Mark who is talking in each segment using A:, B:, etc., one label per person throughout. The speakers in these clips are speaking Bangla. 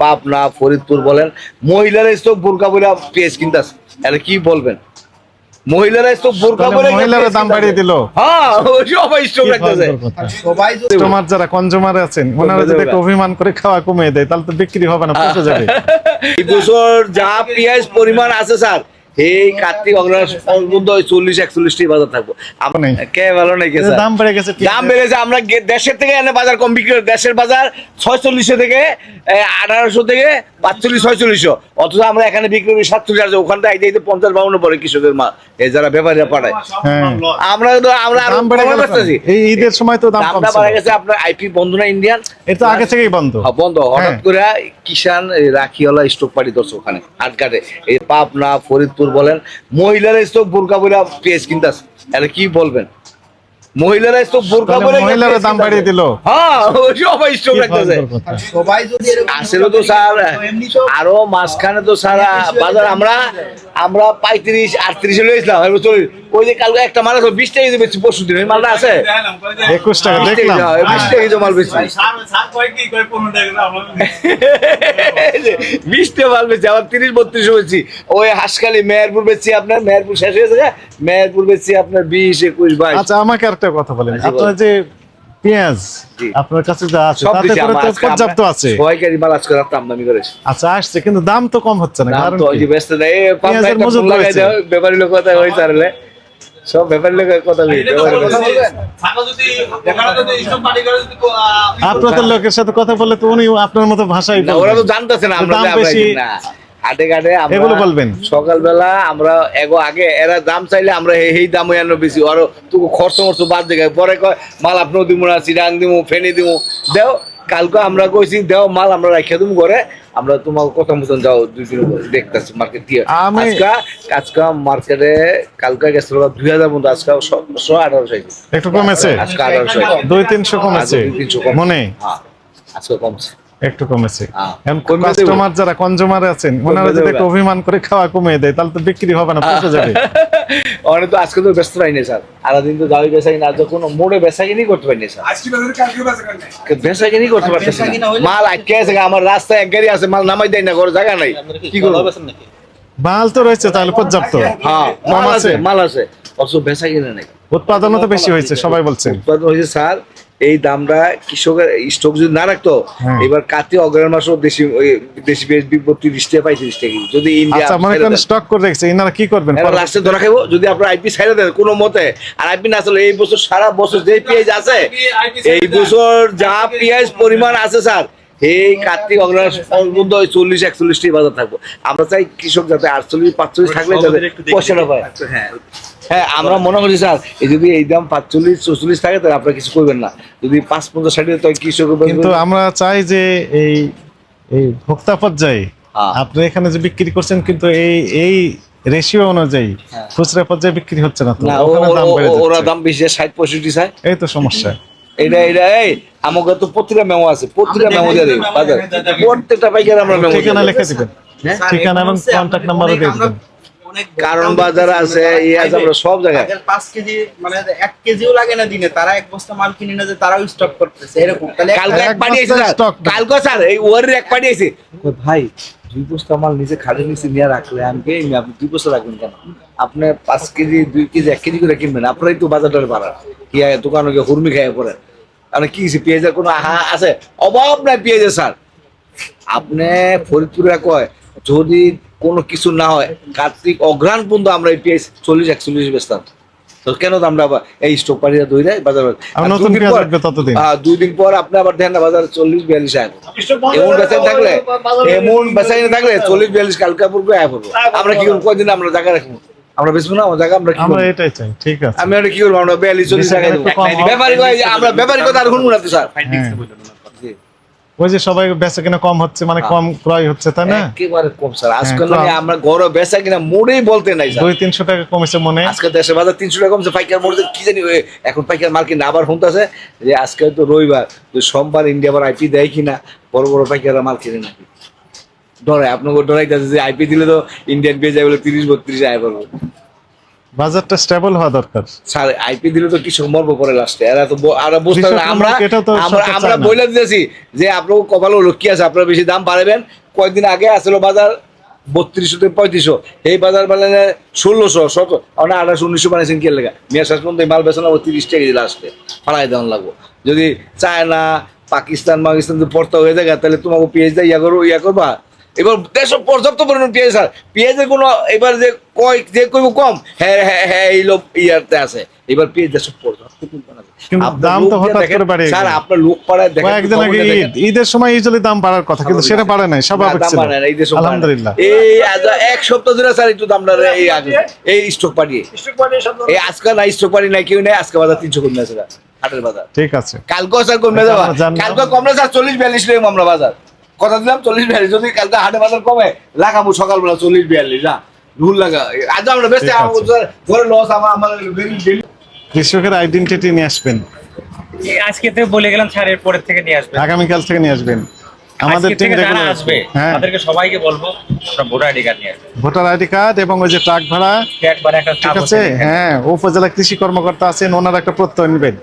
A: পাবনা ফরিদপুর বলেন মহিলারা স্টক বোরকা বলে পেঁয়াজ কিনতেছে। এটা কি বলবেন? মহিলারা স্টক বোরকা বলে
B: মহিলারা দাম বাড়িয়ে দিল।
A: হ্যাঁ সবাই স্টক রাখতেছে।
C: সবাই যদি
B: যারা কনজুমার আছেন ওনারা যদি অভিমান করে খাওয়া কমিয়ে দেয় তাহলে তো বিক্রি হবে না পচে যাবে।
A: এই বছর যা পেঁয়াজ পরিমাণ আছে স্যার এই কার্তিক অগ্রহায়ণ পর্যন্ত ওই চল্লিশ একচল্লিশটি বাজার থাকব। কে ভালো নাকি স্যার
B: দাম বেড়ে গেছে
A: দাম বেড়েছে আমরা দেশের থেকে এনে বাজার কম বিক্রি দেশের বাজার ছয়চল্লিশশো থেকে আঠারোশো থেকে পাঁচচল্লিশ ছয়চল্লিশশো অথচ আমরা এখানে বিক্রি করি সাতচল্লিশ আছে আইতে আইতে পঞ্চাশ বাউন্ন পরে কৃষকের মা এই যারা ব্যাপারীরা পাঠায়।
B: হ্যাঁ।
A: আমরা তো আমরা
B: দাম বেড়ে? এই ঈদের সময় তো দাম
A: দামটা
B: ছিল।
A: বাড়া গেছে আপনার আইপি বন্ধ না ইন্ডিয়ান?
B: এটা আগে থেকেই বন্ধ।
A: হ্যাঁ, বন্ধ। হঠাৎ
B: হ্যাঁ।
A: করে কিষান রাখিওয়ালা স্টক পার্টি ধরছে ওখানে আটকাটে এই পাবনা ফরিদপুর বলেন মহিলারা স্টক বোরকা বলে পেঁয়াজ কিন্তু এটা কি বলবেন? মহিলারা বোরকা বলে
B: মহিলারা দাম বাড়িয়ে দিল।
A: হ্যাঁ সবাই স্টক রাখতেছে
C: সবাই যদি এরকম
A: আসলে তো স্যার আরও মাঝখানে তো স্যার বাজার আমরা আমরা পঁয়ত্রিশ আটত্রিশে লইছিলাম এবার চলি ওই যে কালকে একটা মাল আছে বিশ টাকা দিয়ে বেচছি পরশু দিন। মালটা আছে?
B: একুশ টাকা দেখলাম।
A: বিশ টাকা মাল বেচছি। বিশ টাকা মাল বেচছি আবার তিরিশ বত্রিশ বেচছি। ওই হাসখালি মেহেরপুর বেচছি আপনার মেহেরপুর শেষ হয়েছে? মেহেরপুর বেচছি আপনার বিশ একুশ বাইশ।
B: আচ্ছা আমাকে একটা কথা বলেন আপনার যে পেঁয়াজ আপনার কাছে যা আছে তাতে করে তো পর্যাপ্ত আছে
A: ছয়কারি মাল আজকে রাত আমদানি করেছি
B: আচ্ছা আসছে কিন্তু দাম তো কম হচ্ছে না কারণ
A: তো ওই
B: কি?
A: যে ব্যস্ত নেই
B: পেঁয়াজের
A: ফোন লাগাই দাও ব্যাপারী লোক কথা হয়েছে আর সব ব্যাপারী লোক কথা বলি ব্যাপারী লোক।
B: আপনাদের লোকের সাথে কথা বললে তো উনি আপনার মতো ভাষাই
A: না, ওরা তো। জানতেছে না আমরা
B: দাম বেশি।
A: হাটে ঘাটে আমরা
B: এগুলো বলবেন।
A: সকালবেলা আমরা এগো আগে এরা দাম চাইলে আমরা এই- দাম আনো বেশি। আর তুকু খরচ মরচ বাদ দেখে পরে কয় মাল আপনিও দিমু না চিরাং দিমু ফেনি দিমু। দেও কালকে আমরা কইছি দেও মাল আমরা রাখিয়া দিমু ঘরে। আমরা তোমার কথা মতন যাও দুই দিন দেখতেছি মার্কেট দিয়ে। আজকে আজকে মার্কেটে কালকে গেছিল দুই হাজার মতো আজকে সতেরোশো আঠারোশো
B: একটু কমেছে?
A: আজকে আঠারোশো
B: দুই তিনশো কমেছে?
A: দুই তিনশো কম
B: মনে?
A: হ্যাঁ আজকে কমছে।
B: একটু কমেছে। কাস্টমার যারা কনজুমার আছেন ওনারা যদি একটু অভিমান করে খাওয়া কমিয়ে দেয় তাহলে তো বিক্রি হবে না পচে যাবে।
A: অনেক তো আজকে তো ব্যস্ত পাইনি স্যার। আলাদিন তো দাবি বেচা কিনা আজ কোনো মোড়ে বেচা কিনি করতে পারিনি স্যার। বেচা কিনি করতে পারতেছি না। মাল আটকে আছে আমার রাস্তায় এক গাড়ি আছে মাল নামাই দেয় না ঘরে জায়গা নাই। কি করব?
B: মাল তো রয়েছে তাহলে পর্যাপ্ত।
A: হ্যাঁ মাল আছে মাল আছে। অথচ বেচা কিনে নাই।
B: উৎপাদনও তো বেশি হয়েছে সবাই বলছেন
A: উৎপাদন হয়েছে স্যার। এই দামটা কৃষকের স্টক যদি না রাখতো
B: হ্যাঁ।
A: এবার কাতি অগ্রহণ মাসও দেশি ওই দেশি পেঁয়াজ বিপদ তিরিশ টাকা পঁয়ত্রিশ টাকা যদি ইন্ডিয়া
B: আচ্ছা মনে স্টক করে রেখেছে এনারা কি করবেন?
A: লাস্টে ধরা খাইবো যদি আপনার আইপি সাইডে দেন কোনো মতে। আর আইপি না চলে এই বছর সারা বছর যে পেঁয়াজ আছে এই বছর যা পেঁয়াজ পরিমাণ আছে স্যার এই কার্তিক অগ্রহায়ণ পর্যন্ত ওই চল্লিশ একচল্লিশটি বাজার থাকব। আমরা চাই কৃষক যাতে আটচল্লিশ পাঁচচল্লিশ থাকলে যাতে পয়সাটা পায়। হ্যাঁ। আমরা মনে করি স্যার যদি এই দাম পাঁচচল্লিশ চল্লিশ থাকে তাহলে আপনারা কিছু করবেন না। যদি পাঁচ পঞ্চাশ ষাট কৃষক
B: কিন্তু আমরা চাই যে এই এই ভোক্তা পর্যায়ে
A: হ্যাঁ।
B: আপনি এখানে যে বিক্রি করছেন কিন্তু এই এই রেশিও অনুযায়ী খুচরা পর্যায়ে বিক্রি হচ্ছে না
A: হ্যাঁ। ওরা দাম বেশি ষাট পঁয়ষট্টি চায়
B: এই তো সমস্যা।
A: এটা এটা এই আমাকে তো প্রতিটা মেমো আছে প্রতিটা মেমো দিয়ে দেবে বাজার। প্রত্যেকটা পাইকার আমরা মেমো
B: ঠিকানা লিখে দিবেন।
A: হ্যাঁ?
B: ঠিকানা এবং কন্ট্যাক্ট নাম্বারও দিয়ে দিবেন।
A: কারণ বাজার আছে আছে আমরা সব জায়গায়।
C: পাঁচ কেজি মানে এক কেজিও লাগে না দিনে তারা এক বস্তা মাল কিনে না যে তারাও স্টক করতেছে এরকম। তাহলে
A: কালকে এক
B: এক
A: আইছে স্যার কালকে স্যার এই ওয়ারের এক পার্টি আইছে কই, ভাই দুই বস্তা মাল নিচে খালি নিচে নিয়ে রাখলে আমকে আপনি দুই বস্তা রাখবেন কেন? আপনি পাঁচ কেজি দুই কেজি এক কেজি করে কিনবেন আপনারাই তো বাজারটার বাড়া কি আয় দোকানে গিয়ে হুরমি খাইয়া পড়েন? আপনি কি হইছে, পেঁয়াজের কোনো আহা আছে? অভাব নাই পেঁয়াজের স্যার। আপনি ফরিদপুরে কয় যদি কোনো কিছু না হয় কার্তিক অগ্রাণ পর্যন্ত আমরা এই পেঁয়াজ চল্লিশ একচল্লিশ বেচতাম। তো কেন আমরা আবার এই স্টক পাড়িয়ে দই দেয় বাজার। দুই দিন পর আপনি আবার দেখেন না বাজার চল্লিশ বিয়াল্লিশ আয়। এমন বেচাই থাকলে এমন বেচাই থাকলে চল্লিশ বিয়াল্লিশ কালকা পড়বে আয় পড়ব। আমরা কি করব? কদিন আমরা জায়গা রাখব? আমরা বেচবো না? জায়গা আমরা কি
B: আমরা
A: করব?
B: এটাই চাই ঠিক আছে।
A: আমি আর কি করব? আমরা বিয়াল্লিশ চল্লিশ টাকা দেবো। ব্যাপারী আমরা ব্যাপারী কথা আর শুনব না তো স্যার। জি।
B: ওই যে সবাই বেচা কিনা কম হচ্ছে মানে কম ক্রয় হচ্ছে তাই না?
A: একেবারে কম স্যার। আজকাল
B: হ্যাঁ,
A: আমরা গরো বেচা কিনা মোড়েই বলতে নাই
B: দুই তিনশো টাকা কমেছে মনে।
A: আজকে বাজার তিনশো টাকা কমছে পাইকার মোড়ে কি জানি এখন পাইকার মার্কেট আবার শুনতেছে যে আজকে তো রবিবার সোমবার ইন্ডিয়া আবার আইপি দেয় কিনা বড় বড় পাইকাররা মাল কিনে নাকি? ডরে আপনাকে ডরাইতেছে যে আইপি দিলে তো ইন্ডিয়ান পেয়ে যায় বলে তিরিশ বত্রিশ আয় পড়ব
B: বাজারটা স্টেবল হওয়া দরকার।
A: স্যার আইপি দিলে তো কৃষক মরবো পরে লাস্টে এরা তো আর বুঝতে আমরা আমরা আমরা বলে দিতেছি যে আপনার কপাল হলো কি আছে আপনারা বেশি দাম বাড়াবেন। কয়েকদিন আগে আসলো বাজার বত্রিশশো থেকে পঁয়ত্রিশশো। এই বাজার বানালে ষোলোশো শত মানে আঠারোশো উনিশশো বানিয়েছেন কে লেগা মিয়া শেষ পর্যন্ত মাল বেচা না তিরিশ টাকা দিলে আসলে ফালাই দেওয়ান লাগবো। যদি চায়না পাকিস্তান পাকিস্তান যদি পড়তা হয়ে যায় তাহলে তোমাকে পেঁয়াজ দেয় ইয়া করো ইয়া করবা। এবার দেশ পর্যাপ্ত পরিমাণ পেঁয়াজ স্যার পেঁয়াজের কোনো এবার যে কয় যে কইব কম হ্যাঁ হ্যাঁ হ্যাঁ এই লোক ইয়াতে আছে। এবার পেঁয়াজ দেশ পর্যাপ্ত পরিমাণ আছে।
B: দাম তো হঠাৎ করে বেড়ে
A: স্যার আপনার লোক পাড়ায় দেখেন
B: কয়েকদিন আগে ঈদের সময় ইউজুয়ালি দাম বাড়ার কথা কিন্তু সেটা বাড়ে নাই স্বাভাবিক
A: না, দাম বাড়ে না, এই দেশে
B: আলহামদুলিল্লাহ।
A: এই এক সপ্তাহ ধরে স্যার একটু দামটা এই আগে এই স্টক পাঠিয়ে এই আজকে না স্টক পাঠিয়ে নাই কেউ নেই আজকে বাজার তিনশো কমে আছে হাটের বাজার।
B: ঠিক আছে।
A: কালকে স্যার কমে যাবা। কালকে কমলে স্যার চল্লিশ বিয়াল্লিশ লেগে আমরা বাজার। কথা দিলাম চল্লিশ বিয়াল্লিশ। যদি কালকে হাটে বাজার কমে লাগাবো সকালবেলা চল্লিশ বিয়াল্লিশ না ভুল লাগা আজ আমরা
B: আছে।
A: ধরে লস আমার আমাদের
B: কৃষকের আইডেন্টিটি নিয়ে আসবেন।
D: আজকে তো বলে গেলাম স্যারের পরের থেকে নিয়ে আসবে
B: আগামীকাল থেকে নিয়ে আসবেন। আমাদের টিম
D: যারা আসবে
B: হ্যাঁ।
D: তাদেরকে সবাইকে বলব আপনার ভোটার আইডি কার্ড নিয়ে
B: ভোটার আইডি কার্ড এবং ওই যে ট্রাক ভাড়া
D: একটা
B: ঠিক আছে। হ্যাঁ উপজেলা কৃষি কর্মকর্তা আছেন ওনার একটা প্রত্যয় নেবেন।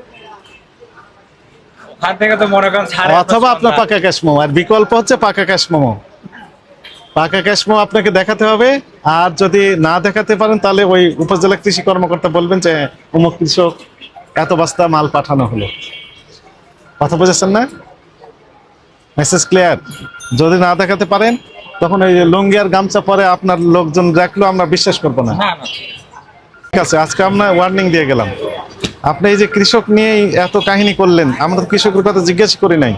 D: ওখান থেকে তো মনে করেন
B: অথবা আপনার পাকা ক্যাশ মোমো। আর বিকল্প হচ্ছে পাকা ক্যাশ মোমো। পাকা ক্যাশ মোমো আপনাকে দেখাতে হবে। আর যদি না দেখাতে পারেন তাহলে ওই উপজেলা কৃষি কর্মকর্তা বলবেন যে অমুক কৃষক এত বস্তা মাল পাঠানো হলো। কথা বুঝেছেন না? মেসেজ ক্লিয়ার যদি না দেখাতে পারেন তখন ওই লুঙ্গি আর গামছা পরে আপনার লোকজন রাখলেও আমরা বিশ্বাস করব না। ঠিক আছে আজকে আমরা ওয়ার্নিং দিয়ে গেলাম। আপনি এই যে কৃষক নিয়ে এত কাহিনী করলেন আমরা তো কৃষকের কথা জিজ্ঞেস করি নাই।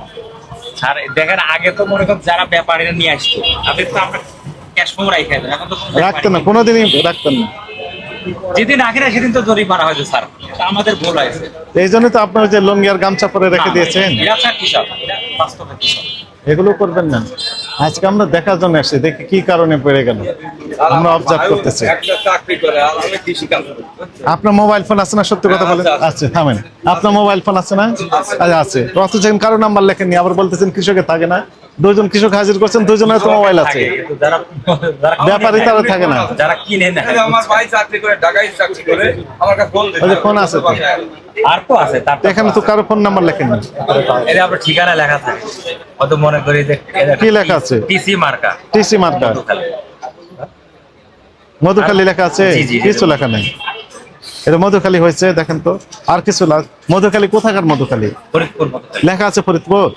D: স্যার দেখেন আগে তো মনে করেন যারা ব্যাপারীরা নিয়ে আসতো আপনি তো আমরা ক্যাশ ফোম রাখে দেন এখন তো
B: রাখতেন না। কোনোদিনই রাখতেন না।
D: যেদিন আগে না সেদিন তো জরিমানা হয়েছে স্যার। এটা আমাদের ভুল হয়েছে।
B: এই জন্য তো আপনার যে লুঙ্গি আর গামছা পরে রেখে দিয়েছেন।
D: এটা স্যার কৃষক এটা বাস্তবে কৃষক।
B: এগুলো করবেন না। আজকে আমরা দেখার জন্য আসছি দেখি কি কারণে পড়ে গেল। আমরা অবজার্ভ করতেছি।
C: একটা চাকরি করে আমি কৃষি কাজ করি।
B: আপনার মোবাইল ফোন আছে না? সত্যি কথা বলেন। আছে থামেন। আপনার মোবাইল ফোন আছে না? আচ্ছা আছে। অথচ কারও নাম্বার লেখেননি আবার বলতেছেন কৃষকে থাকে না। দুজন কৃষক হাজির করছেন দুজনের তো মোবাইল আছে। ব্যাপারী তারা থাকে না।
D: যারা কিনে নেয়।
C: আমার ভাই চাকরি করে ঢাকায় চাকরি করে আমার কাছে ফোন
B: ফোন আছে তো।
D: আর তো আছে তার
B: এখানে তো কারও ফোন নাম্বার লেখেননি
D: এটা আপনার ঠিকানা লেখা থাকে হয়তো মনে করি যে
B: কি লেখা আছে?
D: টিসি মার্কা।
B: টিসি মার্কা।
D: মধুখালী।
B: লেখা আছে। কিছু লেখা নেই। এটা মধুখালী হয়েছে দেখেন তো। আর কিছু লাগ মধুখালী কোথাকার মধুখালী?
D: ফরিদপুর মধুখালী।
B: লেখা আছে ফরিদপুর?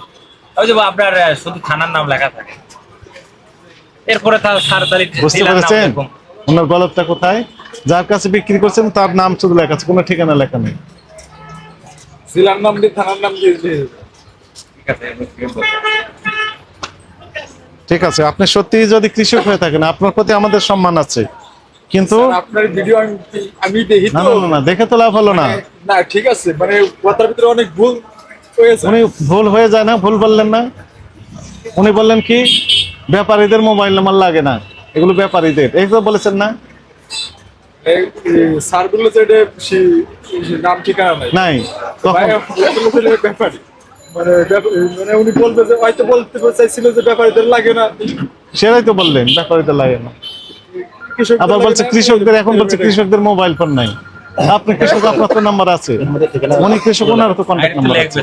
D: ওই যে আপনার শুধু থানার নাম লেখা থাকে। এরপরে তার সার তারিখ
B: বুঝতে পেরেছেন? ওনার গলতটা কোথায়? যার কাছে বিক্রি করছেন তার নাম শুধু লেখা আছে কোনো ঠিকানা লেখা নেই।
E: জেলার নাম দিয়ে থানার নাম দিয়ে দিয়ে-
D: ঠিক আছে এরকম।
B: ঠিক আছে আপনি সত্যি যদি কৃষক হয়ে থাকেন আপনার প্রতি আমাদের সম্মান আছে। কিন্তু
E: আপনার ভিডিও আমি আমি দেখি
B: না
E: তো।
B: না, না দেখে তো লাভ হলো না।
E: না ঠিক আছে মানে কথার ভিতরে অনেক ভুল
B: উনি ভুল হয়ে যায় না ভুল বললেন না। উনি বললেন কি ব্যাপারীদের মোবাইল নাম্বার লাগে না। এগুলো ব্যাপারীদের। এই তো বলেছেন না?
E: নাম ঠিকানা নাই। ব্যাপারী। মানে মানে উনি বলবে যে হয়তো বলতে চাইছিল যে ব্যাপারীদের লাগে না।
B: সেটাই তো বললেন ব্যাপারীদের লাগে না। আবার বলছে কৃষকদের এখন বলছে কৃষকদের মোবাইল ফোন নাই। আপনি কৃষক আপনার তো নাম্বার আছে। অনেক কৃষক ওনার তো
D: আর
B: কন্ট্যাক্ট নাম্বার আছে।